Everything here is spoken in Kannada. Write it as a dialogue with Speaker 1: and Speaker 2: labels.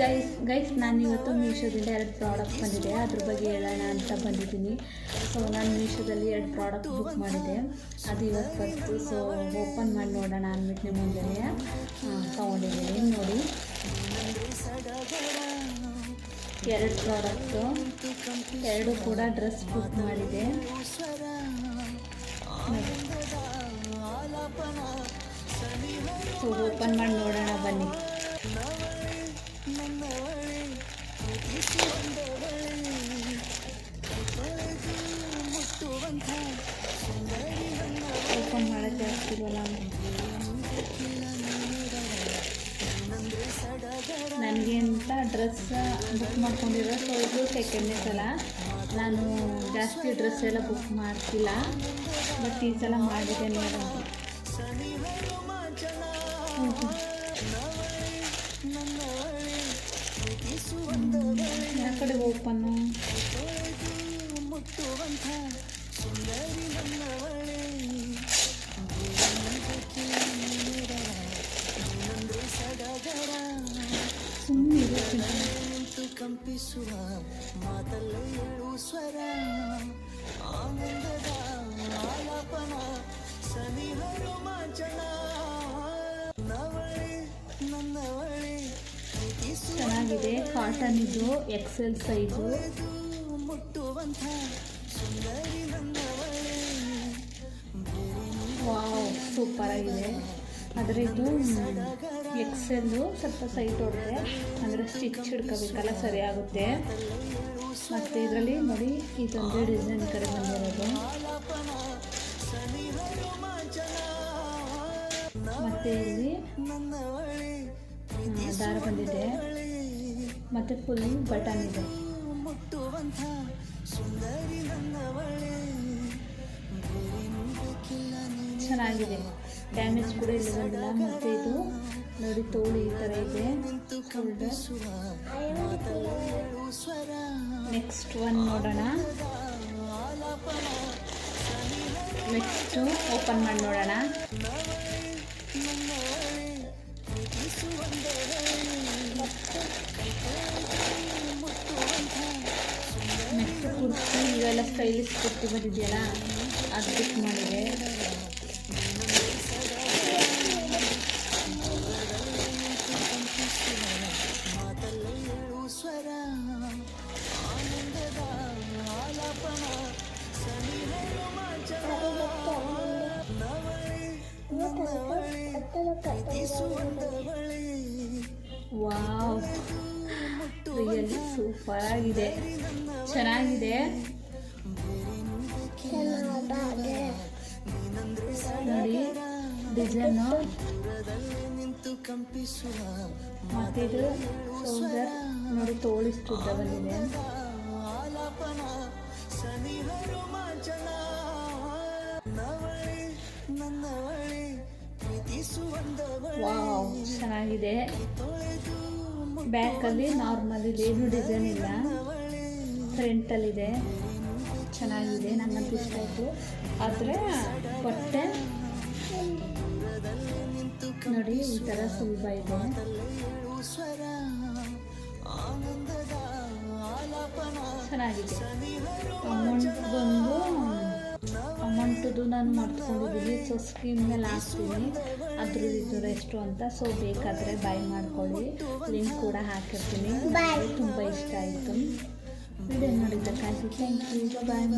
Speaker 1: ಗೈಸ್ ಗೈಸ್ ನಾನು ಇವತ್ತು ಮೀಶೋದಿಂದ ಎರಡು ಪ್ರಾಡಕ್ಟ್ ಬಂದಿದೆ. ಅದ್ರ ಬಗ್ಗೆ ಹೇಳೋಣ ಅಂತ ಬಂದಿದ್ದೀನಿ. ಸೊ ನಾನು ಮೀಶೋದಲ್ಲಿ ಎರಡು ಪ್ರಾಡಕ್ಟ್ ಬುಕ್ ಮಾಡಿದೆ ಅದು ಇವತ್ತು ಫಸ್ಟು ಸೊ ಓಪನ್ ಮಾಡಿ ನೋಡೋಣ ಅಂದ್ಬಿಟ್ಟು ನಿಮ್ಮ ಮುಂದೆ ತೊಗೊಂಡಿದ್ದೀನಿ. ನೋಡಿ. ಎರಡು ಪ್ರಾಡಕ್ಟು ಎರಡು ಕೂಡ ಡ್ರೆಸ್ ಬುಕ್ ಮಾಡಿದೆ. ಸೊ ಓಪನ್ ಮಾಡಿ ನೋಡೋಣ ಬನ್ನಿ. ಆಗ್ತಿಲ್ವಲ್ಲ? ನನಗೆ ಅಂತ ಡ್ರೆಸ್ ಬುಕ್ ಮಾಡ್ಕೊಂಡಿರೋ ಸೊ ಇದು ಸೆಕೆಂಡ್ನೇ ಸಲ. ನಾನು ಜಾಸ್ತಿ ಡ್ರೆಸ್ ಎಲ್ಲ ಬುಕ್ ಮಾಡ್ತಿಲ್ಲ. ಬಟ್ ಈ ಸಲ ಮಾಡಿದೆ ನೋಡ. ಕಡೆ ಓಪನ್ನು ಸುಮ್ಮನೆ
Speaker 2: ಕಂಪಿಸುವ ಮಾತಲ್ಲ ಏಳು ಸ್ವರ ಆನಂದದ ಆಲಾಪನ ಸನಿಹ ರೋಮಾಂಚನ
Speaker 1: ಚೆನ್ನಾಗಿದೆ. ಕಾಟನ್ ಇದು ಎಕ್ಸೆಲ್ ಸೈಜು ವಾವ್ ಸೂಪರ್ ಆಗಿದೆ. ಆದರೆ ಇದು ಎಕ್ಸೆಲ್ಲು ಸ್ವಲ್ಪ ಸೈಟ್ ಹೊಡೆದೆ ಅಂದರೆ ಸ್ಟಿಚ್ ಹಿಡ್ಕೋಬೇಕಲ್ಲ, ಸರಿ ಆಗುತ್ತೆ. ಮತ್ತು ಇದರಲ್ಲಿ ನೋಡಿ, ಇದೊಂದು ಡಿಸೈನ್ ಕಡೆ ಬಂದಿರೋದು. ಮತ್ತು ಇಲ್ಲಿ ದಾರ ಬಂದಿದೆ. ಮತ್ತು ಫುಲ್ ಬಟನ್ ಇದೆ. ಚೆನ್ನಾಗಿದೆ. ಡ್ಯಾಮೇಜ್ ಕೂಡ ಇಲ್ಲ ಬಂದಿಲ್ಲ ಮತ್ತು ಇದು ನೋಡಿ ತೋಳು ಈ ಥರ ಇದೆ. ನೆಕ್ಸ್ಟ್ ಒನ್ ನೋಡೋಣ. ನೆಕ್ಸ್ಟು ಓಪನ್ ಮಾಡಿ ನೋಡೋಣ. ಕುರ್ತಿ ಇವೆಲ್ಲ ಸ್ಟೈಲಿಶ್ ಕುರ್ತಿ ಬಂದಿದೆಯಲ್ಲ ಅದು ಬುಕ್ ಮಾಡಿದೆ
Speaker 2: ಏಳು ಸ್ವರ ಆನಂದದ ಆಲಾಪನ ಸನಿಹ ರೋಮಾಂಚನ ನವಳೆ ನನ್ನವಳೆ ಪ್ರೀತಿಸುವಂದವಳೆ
Speaker 1: ವಾವ್ ರಿಯಲಿ ಸೂಪರ್ ಆಗಿದೆ ಚೆನ್ನಾಗಿದೆ. ನೋಡಿ ಡಿಸೈನು.
Speaker 2: ನಿಂತು ಕಂಪಿಸುವ
Speaker 1: ಮತ್ತು ಇದು ಶೋಲ್ಡರ್ ನೋಡಿ ತೋಳಿಸ್ತುದ್ದ ಬಂದಿದೆ ವಾವ್ ಚೆನ್ನಾಗಿದೆ. ಬ್ಯಾಕಲ್ಲಿ ನಾರ್ಮಲ್ ಇದೆ. ಏನು ಡಿಸೈನ್ ಇಲ್ಲ. ಫ್ರಂಟಲ್ಲಿದೆ. ಚೆನ್ನಾಗಿದೆ. ನನ್ನ ಇಷ್ಟ ಆಯಿತು. ಆದರೆ ಬಟ್ಟೆ ನೋಡಿ, ಈ ಥರ ಸುಲಭ ಇದೆ. ಚೆನ್ನಾಗಿದೆ. ಅಮೌಂಟ್ ಬಂದು ಅಮೌಂಟದು ನಾನು ಮಾಡ್ಕೊಂಡಿದ್ದೀನಿ ಸೊ ಸ್ಕ್ರೀನ್ ಮೇಲೆ ಹಾಕ್ತೀನಿ. ಅದ್ರ ಇದು ರೆಸ್ಟು ಅಂತ. ಸೊ ಬೇಕಾದರೆ ಬೈ ಮಾಡ್ಕೊಳ್ಳಿ. ಲಿಂಕ್ ಕೂಡ ಹಾಕಿರ್ತೀನಿ. ತುಂಬ ಇಷ್ಟ ಆಯಿತು. ವಿಡಿಯೋ ನೋಡಿದ್ದಕ್ಕಾಗಿ ಥ್ಯಾಂಕ್ ಯು ಬಾಯ್